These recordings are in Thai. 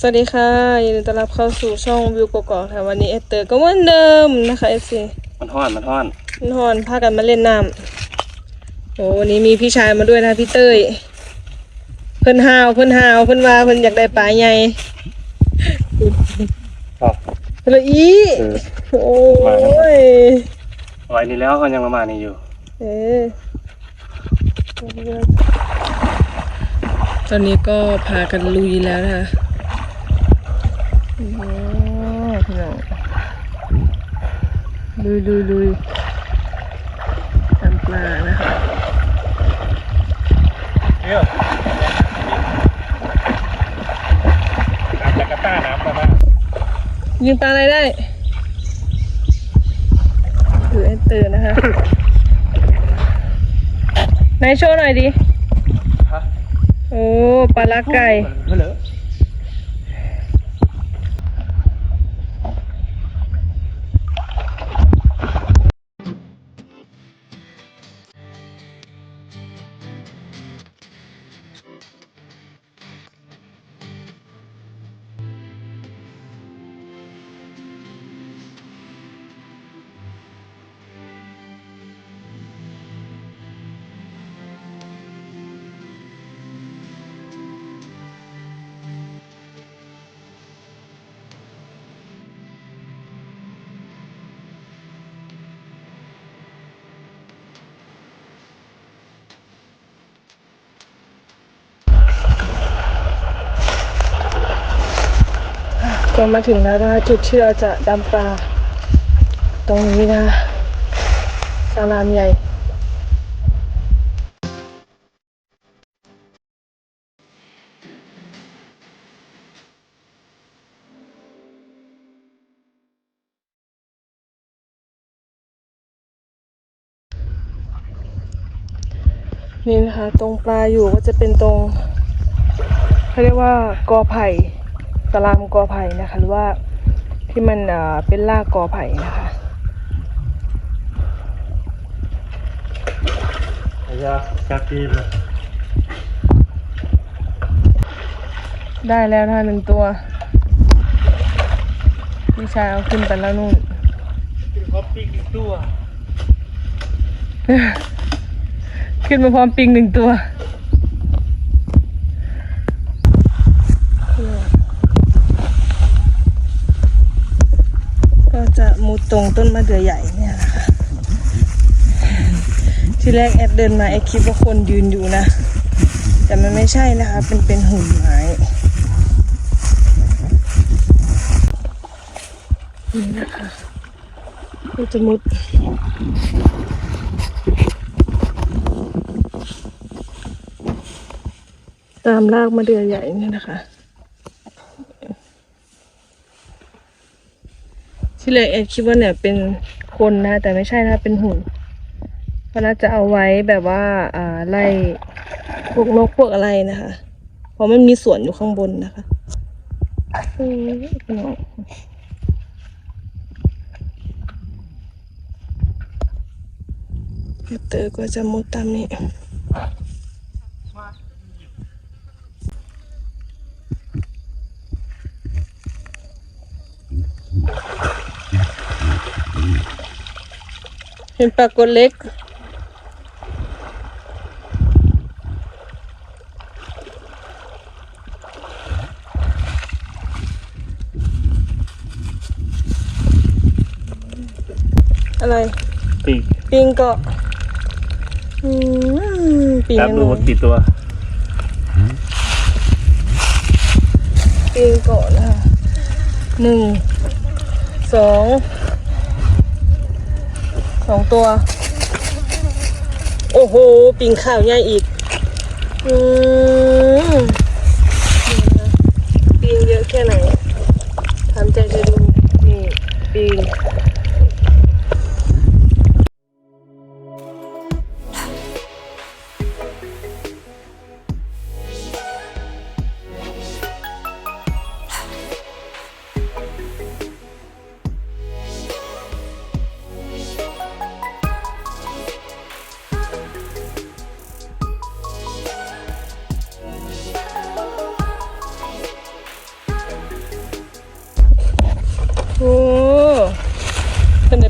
สวัสดีค่ะยินดีต้อนรับเข้าสู่ช่องวิวกกอกค่ะวันนี้เอสเตอร์ก็เหมือนเดิมนะคะเอฟซีมันท่อน มันท่อนนอนพากันมาเล่นน้ำโอ้วันนี้มีพี่ชายมาด้วยนะพี่เต้ยเพิ่นฮาวเพิ่นฮาวเพิ่นว่าเพิ่นอยากได้ปลาใหญ่ครับเพิ่นเลยอีเออโอ้ยไว้นี่แล้วเขายังประมาณนี้อยู่ เออตอนนี้ก็พากันลุยแล้วนะคะโอ้ พี่น้องลุยลุยลุยตามปลานะคะเที่ยวน้ำจากกระต้าน้ำประมาณยิงปลาอะไรได้ถือไอ้ตื่นนะคะไหนโชว์หน่อยดิฮะโอ้ปลาลักไก่ ก็มาถึงแล้วนะคะจุดที่เราจะดำปลา ตรงนี้นะสารามใหญ่นี่นะคะ ตรงปลาอยู่ก็จะเป็นตรงเขาเรียกว่ากอไผ่ สลามกอไผ่นะคะ หรือว่าที่มันเอ่อเป็นรากกอไผ่นะคะไอ้ยาจับจีบเลยได้แล้วนะคะหนึ่งตัวพี่ชายเอาขึ้นไปแล้วนู่นกินคอปปิ้งอีกตัว ขึ้นมาพร้อมปิงหนึ่งตัว ก็จะมุด ตรงต้นมะเดื่อใหญ่เนี่ยนะคะที่แรกแอดเดินมาแอดคิดว่าคนยืนอยู่นะ แต่มันไม่ใช่นะคะ เป็นเป็นหุ่นไม้นี่นะคะก็จะมุดตามรากมะเดื่อใหญ่เนี่ยนะคะ ที่เลยเอ็ดคิดว่าเนี่ยเป็นคนนะ แต่ไม่ใช่นะเป็นหุ่นเพราะน่าจะเอาไว้แบบว่า อ่าไล่พวกนกพวกอะไรนะคะ เพราะมันมีสวนอยู่ข้างบนนะคะเออพี่น้องเตอร์ก็จะมุดตามนี้ เป็นปลากดเล็ก อะไร ปีกปิงเกาะอืมปิงจับยังดูไงว่ากี่ตัว ปิงเกาะนะคะหนึ่งสอง สองตัว โอ้โห ปิงข่าวใหญ่อีก อืมปีนะปิงเยอะแค่ไหนทำใจจะดูนี่ปิง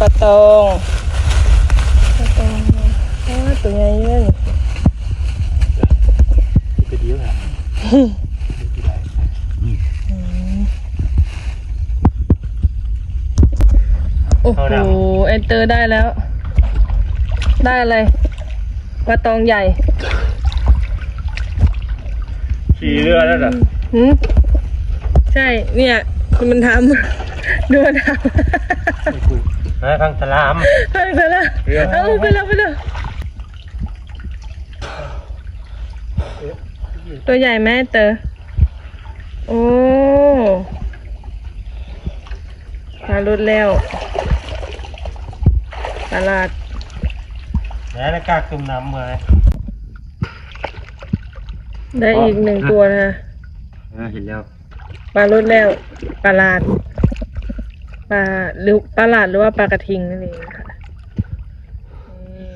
ตองปลาตองอ้าวตัวใหญ่เยอะนี่ไปดีแล้ว โอ้โหเอนเตอร์ได้แล้ว ได้อะไรปลาตองใหญ่ขี่เรือแล้วเหรอหืมใช่เนี่ย มันทำ ดูมันทำนะ ข้างสลามไปไปแล้วเอาไปแล้วไปแล้วตัวใหญ่ไหมเตอโอ้ปลาลุดแล้วตลาดแล้วกล้าขึ้นน้ำเลยได้อีกหนึ่งตัวนะคะเห็นแล้วปลาลุดแล้วปลาลาด ปลาหรือปลาลาดหรือว่าปลากระทิงนั่นเองค่ะนี่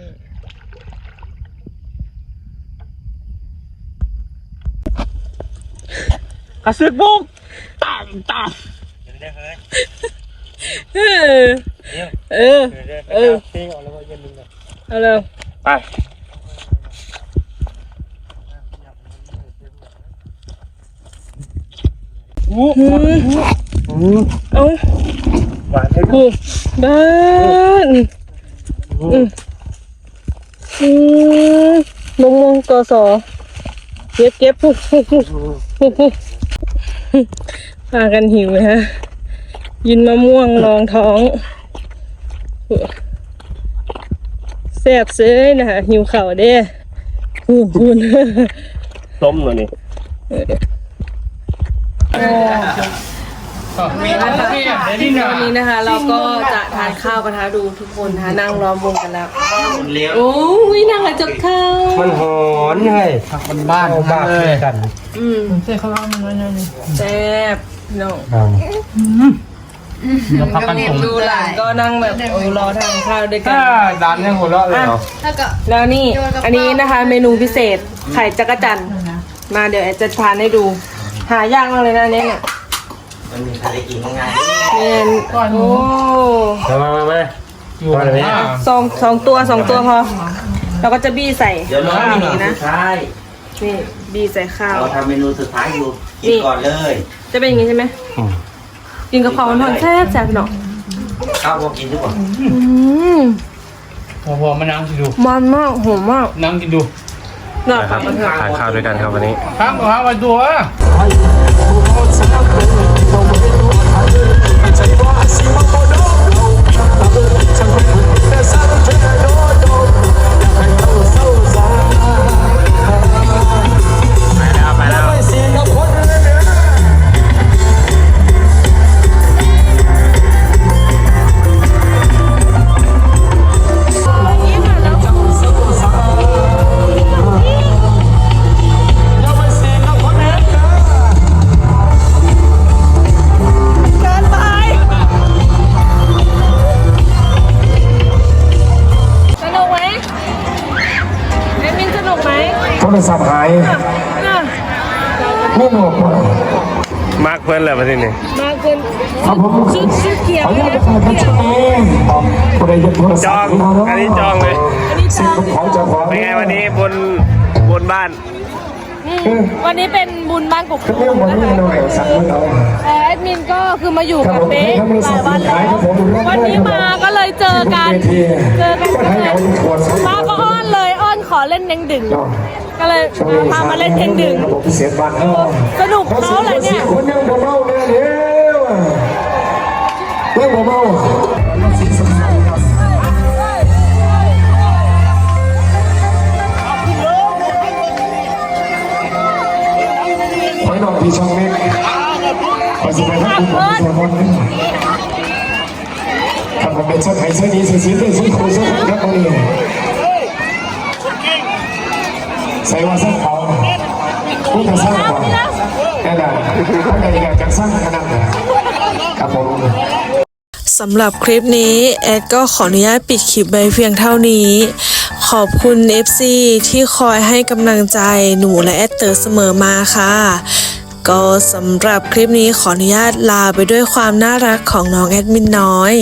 กระซึกบุกตามตามเออ เออ เออเพลงออกแล้วก็ยันมึงเลยเอาเร็วไปหืมเอา หวานเลยโอ้บ้านอืมอืมลงลงกสอเก็บเก็บปุ๊บปุ๊บปุ๊บปุ๊บปุ๊บพากันหิวนะฮะยินมะม่วงรองท้องแซ่บเซ้ยนะคะหิวเข่าวเด้พูนพูนต้มเลยนี่ วันนี้นะคะ เราก็จะทานข้าวกันนะคะดูทุกคนนะคะนั่งล้อมวงกันแล้ว เลี้ยวโอ้ยนั่งกระจกข้าวมันหอนไงผักมันบ้านบ้านเลยกันอืมใส่ข้าวมันไว้หน่อยนึงแซ่บพี่น้องแล้วพักกันผมดูหลานก็นั่งแบบโอ้รอทานข้าวด้วยกันถ้าดันยังหัวเราะเลยเหรอแล้วนี่ อันนี้นะคะเมนูพิเศษไข่จักรจันทร์มาเดี๋ยวแอดจะทานให้ดู หายากมากเลยนะอันนี้เนี่ย มันมีใครได้กินง่ายเนี่ยโอ้มามามาอยู่อะไรเนี่ยสองสองตัวสองตัวพอเราก็จะบี้ใส่ๆเดี๋ยวรอข้าวเมอนูย่างนี้สุนะดท้ายนี่บี้ใส่ข้าว เราทำเมนูสุดท้ายอยู่กินก่อนเลยจะเป็นอย่างนี้ใช่ไหมกินกะเพราทอดแซ่บแซ่บพี่น้องข้าวพอกินทุกคนอืมพอพอมานั่งกินดู มันมากหอมมากนั่งกินดูน่าปักมันเถอะทานข้าวด้วยกันครับวันนี้ข้ามข้ามมาดูอะ โทรศัพท์หายน่ะไม่หนวกว่ะมากเพื่อนเลยมาที่นี่มาเกินครับผมชุดชุดเขียวขออนุเนี่ญายตถ่ายภาพชัดเองคนใดจะโทรจศัพองท์มาเนาะอันนี้จองเลยอันนี้สิ่ตางเป็นของเจ้าของเป็นไงวันนี้บนบนบ้านวันนี้เป็นบุญบ้านกกก็ตูเรื่องมวันนะนี้คะหน่อยสั่งมาเอาแอดมินก็คือมาอยู่ครักับบผมเป๊กถ้ามีหสัลายตว์วันขายแล้วครับผมวันนี้มาก็เลยเจอกันเวทีเจอกันก็ก็ให้เลยเอาขวดใส่มาก็อ้อนเลยอ้อนขอเล่นเด้งดึง เนาะ ก็เลยพามาเล่นเด้งดึงครับผมเสียบัตรเนาะสนุกเขาเลยเนี่ยคนยังบ่เมาเนี่ยเดี๋ยวเรื่องบ่เมาขอให้น้องพี่ช่องเม็กขอสิไปทักคุณผมสมนครับผมเป็นเสื้อไทยเสื้อนี้เสื้อสีเสื้อสีโคเสื้อครับตรงนี้ ใส่ว่าสื้อเขาพูดจะสร้างก่อนแน่นอนถ้าใครอยากจะสร้างขนาดไหนครับผมสำหรับคลิปนี้แอดก็ขออนุญาตปิดคลิปไว้เพียงเท่านี้ ขอบคุณ FC ที่คอยให้กำลังใจหนูและแอดเตอร์เสมอมาค่ะ ก็สำหรับคลิปนี้ขออนุญาตลาไปด้วยความน่ารักของน้องแอดมินน้อย